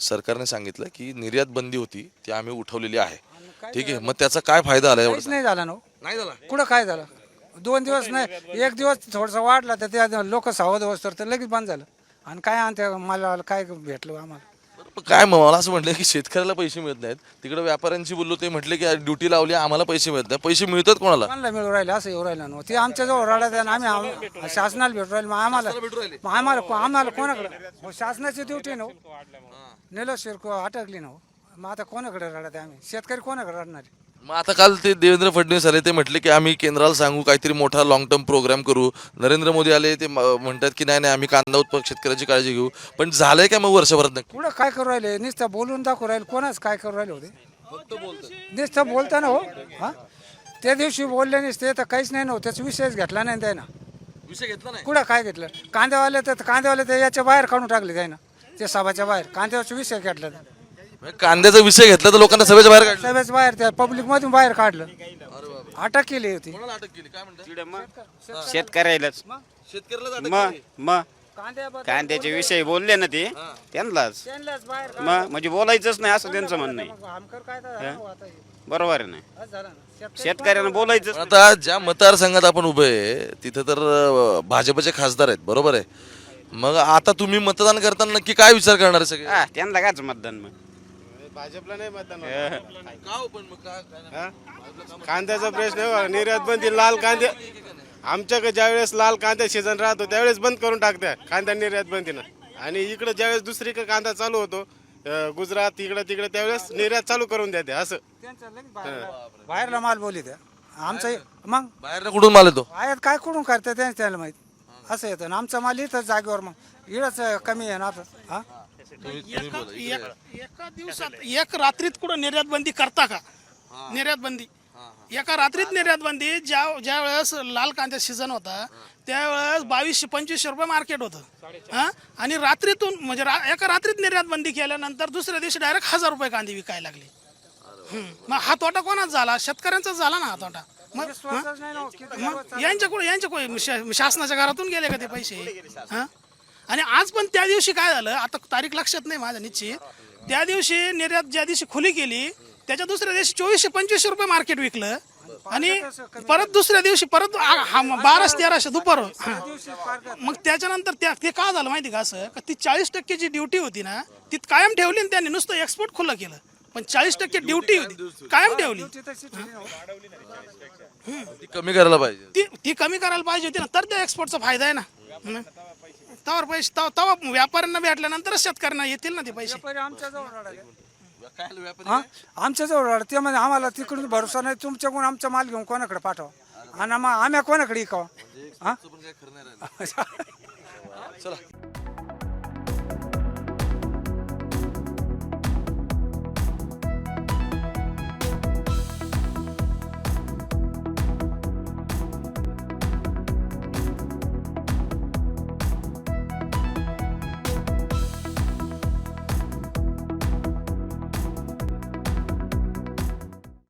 सरकारने सांगितलं की निर्यात बंदी होती ती आम्ही उठवलेली आहे. ठीक आहे मग त्याचा काय फायदा आला काहीच एवढा? नाही झाला ना हो. नाही झाला? कुठं काय झालं? दोन दिवस नाही एक दिवस थोडंसं वाढला तर त्या लोक सावध तर लगेच बंद झालं. आणि काय आणते मला काय भेटलं आम्हाला? पण काय मग मला असं म्हटलं की शेतकऱ्याला पैसे मिळत नाहीत. तिकडे व्यापाऱ्यांशी बोललो ते म्हटले की ड्युटी लावली आम्हाला पैसे मिळत नाही पैसे मिळतात कोणाला? कोणाला मिळू राहिले? असं येऊ राहिलं ना. ते आमच्या जवळ राहिलं आणि आम्ही आम- शासनाला भेटू राहिले. मग आम्हाला मग आम्हाला आम्हाला कोणाकडे? हो, शासनाची ड्युटी ना हो. नेलो शिरको अटकली ना हो. मग आता कोणाकडे रडत आहे आम्ही? शेतकरी कोणाकडे रडणार आहे? मग आता काल ते देवेंद्र फडणवीस आले ते म्हटले की आम्ही केंद्राला सांगू काहीतरी मोठा लॉंग टर्म प्रोग्राम करू. नरेंद्र मोदी आले ते म- म्हणतात की नाही नाही आम्ही कांदा उत्पादक शेतकऱ्याची काळजी घेऊ. पण झालंय का मग वर्षभरात नक्की? पुढं काय करू राहिले? नुसतं बोलून दाखवू राहिले. कोणाच काय करू राहिले होते? नुसतं बोलता ना हो. हा? त्या दिवशी बोलले नसते तर काहीच नाही नव्हतं त्याचा विषयच घेतला नाही त्यानं. विषय घेतला नाही? कुठं काय घेतलं? कांद्यावाले तर कांद्यावाले तर याच्या बाहेर काढून टाकले त्यानं. ते सभाच्या बाहेर. कांद्यावरचा विषय घेतला म्हणजे कांद्याचा विषय घेतला तर लोकांना सभेच्या बाहेर काढलं. सभेच्या बाहेर त्या पब्लिक मधून बाहेर काढलं. अटक केली होती. कोणाला अटक केली? काय म्हणतात? शेतकऱ्यालाच. शेतकऱ्याला अटक मग? केली. मग? कांद्याबद्दल कांद्याच्या विषयी बोलले ना ते त्यांनाच. मग म्हणजे बोलायचंच नाही असं त्यांचं म्हणणं आहे. काय हे. बरोबर आहे ना. शेतकऱ्यांना बोलायचंच पण आता ज्या मतदारसंघात आपण उभे आहे तिथं तर अं, भाजपचे खासदार आहेत बरोबर आहे. मग आता तुम्ही मतदान करताना नक्की काय विचार करणार आहे सगळे? हा त्यांना काच मतदान मग? भाजपला नाही मतदान का हो. पण मग हा? कांद्याचा प्रश्न आहे बघा, निर्यात बंदी लाल कांदे आमच्याकडे ज्यावेळेस लाल कांदा सीझन राहतो त्यावेळेस बंद करून टाकत्या कांदा निर्यात बंदीनं. आणि इकडे ज्यावेळेस दुसरीकडे कांदा चालू होतो अं, गुजरात इकडे तिकडे त्यावेळेस निर्यात चालू करून देते असं. त्यांचं लगेच बाहेरला- बाहेरला माल बोली त्या. आमचं मग? बाहेर कुठून माल येतो? आयात काय कुठून करते त्यांचं त्याला माहीत? असं येतं ना आमचा माल इथं जागेवर मग. इडच कमी आहे ना आता हा? एक- एका दिवसात एक रात्रीत कुठं निर्यात बंदी करता का? निर्यात बंदी एका रात्रीत निर्यात बंदी ज्या ज्या वेळेस लाल कांद्या सीझन होता त्यावेळेस बावीसशे पंचवीसशे रुपये मार्केट होतं. हा? आणि रात्रीतून म्हणजे रा- एका रात्रीत निर्यात बंदी केल्यानंतर दुसऱ्या दिवशी डायरेक्ट हजार रुपये कांदे विकायला लागले. हम्म. मग हा तोटा कोणाच झाला? शेतकऱ्यांचाच झाला ना हा तोटा? मग हो, किती मग यांच्याकडे यांच्या शासनाच्या घरातून गेले का ते पैसे? हा? आणि आज पण त्या दिवशी काय झालं आता तारीख लक्षात नाही माझ्या निश्चित. त्या दिवशी निर्यात ज्या दिवशी खुली केली त्याच्या दुसऱ्या दिवशी चोवीसशे पंचवीसशे रुपये मार्केट विकलं. आणि परत दुसऱ्या दिवशी परत बाराशे तेराशे दुपार. मग त्याच्यानंतर त्या ते का झालं माहिती का असं? का ती चाळीस टक्केची ड्युटी होती ना ती कायम ठेवली आणि त्यांनी नुसतं एक्सपोर्ट खुलं केलं. पण चाळीस टक्के ड्युटी होती कायम ठेवली. ती कमी करायला पाहिजे. ती ती कमी करायला पाहिजे होती ना तर त्या एक्सपोर्टचा फायदा आहे ना. तवर पैसे तव- तेव्हा व्यापाऱ्यांना भेटल्यानंतरच शेतकऱ्यांना येतील ना ते पैसे. व्यापारी आमच्या जवळ रडायले. हा? आमच्या जवळ रडा. ते म्हणजे आम्हाला तिकडून भरोसा नाही. तुमच्याकडून आमचा माल घेऊन कोणाकडे पाठवा? आणि मग आम्ही कोणाकडे इकावा हा? चला.